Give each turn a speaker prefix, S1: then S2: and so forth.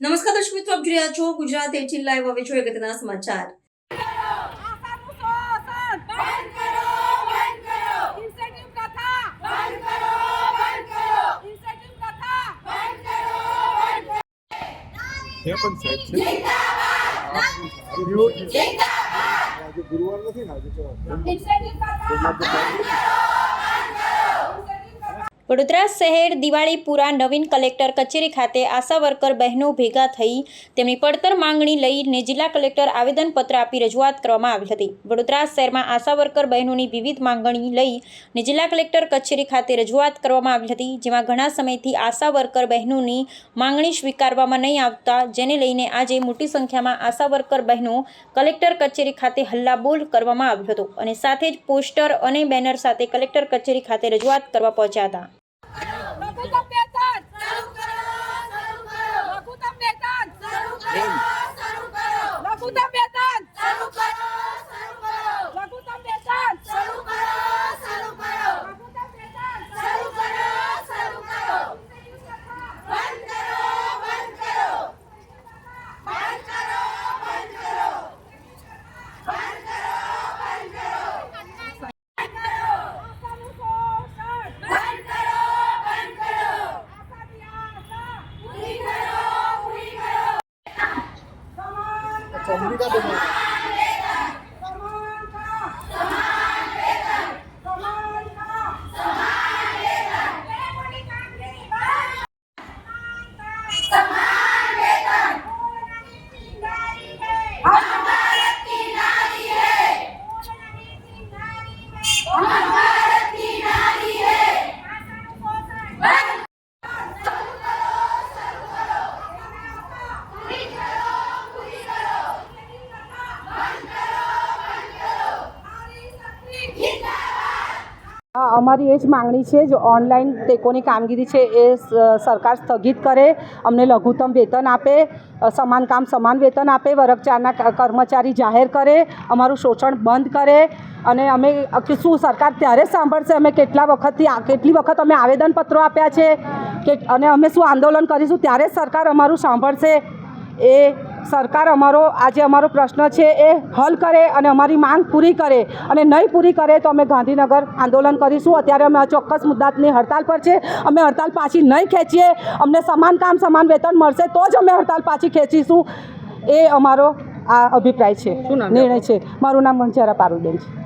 S1: જોઈ રહ્યા છો ગુજરાત એટીન લાઈવ હવે જોઈએ અગત્યના સમાચાર.
S2: ગુરુવાર નથી ને આજે તો
S3: ઇન્સેન્ટિવ પ્રથા બંધ કરો ઇન્સેન્ટિવ પ્રથા
S4: વડોદરા શહેર દિવાળીપુરા નવીન કલેક્ટર કચેરી ખાતે આશા વર્કર બહેનો ભેગા થઈ તેમની પડતર માંગણી લઈને જિલ્લા કલેક્ટર આવેદનપત્ર આપી રજૂઆત કરવામાં આવી હતી. વડોદરા શહેરમાં આશા વર્કર બહેનોની વિવિધ માંગણી લઈને જિલ્લા કલેક્ટર કચેરી ખાતે રજૂઆત કરવામાં આવી હતી, જેમાં ઘણા સમયથી આશા વર્કર બહેનોની માંગણી સ્વીકારવામાં નહીં આવતા, જેને લઈને આજે મોટી સંખ્યામાં આશા વર્કર બહેનો કલેક્ટર કચેરી ખાતે હલ્લાબોલ કરવામાં આવ્યો હતો અને સાથે જ પોસ્ટર અને બેનર સાથે કલેક્ટર કચેરી ખાતે રજૂઆત કરવા પહોંચ્યા હતા
S3: લઘુત્તમ વેતન શરૂ કરો શરૂ કરો લઘુત્તમ વેતન શરૂ કરો શરૂ કરો લઘુત્તમ વેતન શરૂ કરો શરૂ કરો લઘુત્તમ વેતન શરૂ કરો શરૂ કરો લઘુત્તમ વેતન શરૂ કરો શરૂ કરો બંધ કરો બંધ કરો બંધ કરો બંધ કરો બંધ કરો બંધ કરો આશાનું શોષણ બંધ કરો બંધ કરો આશાની આશા પૂરી કરો પૂરી કરો સમાન
S2: ચમડીકા
S5: અમારી એ જ માંગણી છે, જો ઓનલાઈન ટેકોની કામગીરી છે એ સરકાર સ્થગિત કરે, અમને લઘુત્તમ વેતન આપે સમાન કામ સમાન વેતન આપે વર્ગચારના કર્મચારી જાહેર કરે, અમારું શોષણ બંધ કરે, અને અમે શું સરકાર ત્યારે સાંભળશે અમે કેટલા વખતથી કેટલી વખત અમે આવેદનપત્રો આપ્યા છે, કે, અને અમે શું આંદોલન કરીશું, ત્યારે સરકાર અમારું સાંભળશે, એ સરકાર અમારો આજે અમારો પ્રશ્ન છે એ હલ કરે અને અમારી માંગ પૂરી કરે અને નહીં પૂરી કરે તો અમે ગાંધીનગર આંદોલન કરીશું. અત્યારે અમે ચોક્કસ મુદ્દાની હડતાલ પર છે. અમે હડતાલ પાછી નહીં ખેંચીએ. અમને સમાન કામ સમાન વેતન મળશે તો જ અમે હડતાલ પાછી ખેંચીશું. એ અમારો આ અભિપ્રાય છે. નિર્ણય છે. મારું નામ મંજારા પારુલબેન છે.